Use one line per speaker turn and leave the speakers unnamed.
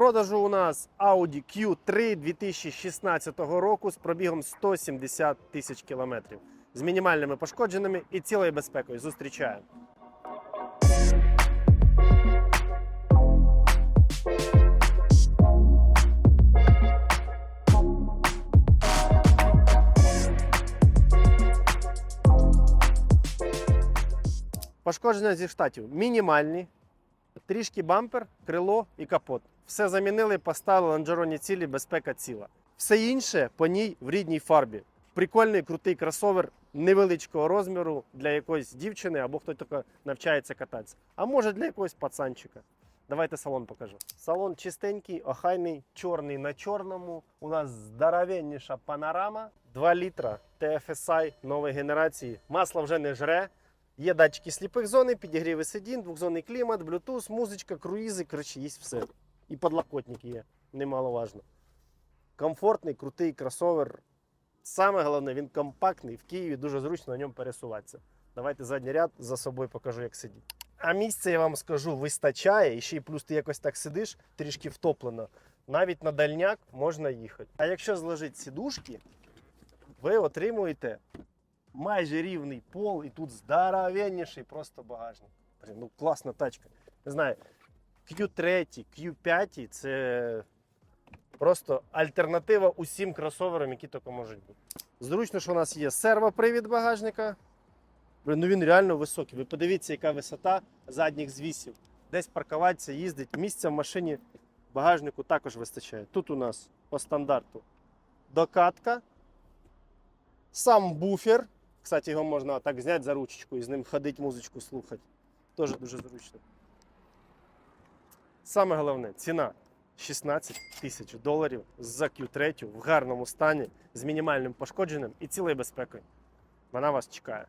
продажу у нас Audi Q3 2016 року з пробігом 170 тисяч кілометрів. З мінімальними пошкодженнями і цілою безпекою. Зустрічаємо. Пошкодження зі штатів мінімальні. Трішки бампер, крило і капот. Все замінили, поставили лонжероні цілі, безпека ціла. Все інше по ній в рідній фарбі. Прикольний крутий кросовер невеличкого розміру для якоїсь дівчини або хто тільки навчається кататися. А може для якогось пацанчика. Давайте салон покажу. Салон чистенький, охайний, чорний на чорному. У нас здоровенніша панорама. 2 літра TFSI нової генерації. Масло вже не жре. Є датчики сліпих зони, підігріви сидінь, двохзонний клімат, Bluetooth, музичка, круїзи, коротше, є все. І подлокотник є, немаловажно. Комфортний, крутий кросовер. Саме головне, він компактний, в Києві дуже зручно на ньому пересуватися. Давайте задній ряд за собою покажу, як сидіть. А місця, я вам скажу, вистачає, і ще й плюс ти якось так сидиш, трішки втоплено. Навіть на дальняк можна їхати. А якщо зложити сідушки, ви отримуєте майже рівний пол, і тут здоровенніший просто багажник. Блін, ну класна тачка. Не знаю, Q3, Q5 це просто альтернатива усім кросоверам, які тільки можуть бути. Зручно, що у нас є сервопривід багажника. Блін, ну він реально високий. Ви подивіться, яка висота задніх звісів. Десь паркуватися, їздить. Місця в машині багажнику також вистачає. Тут у нас по стандарту докатка, сам буфер. Кстати, його можна так зняти за ручечку і з ним ходити, музичку слухати. Теж дуже зручно. Саме головне ціна 16 тисяч доларів за Q3 в гарному стані з мінімальним пошкодженням і цілою безпекою. Вона вас чекає.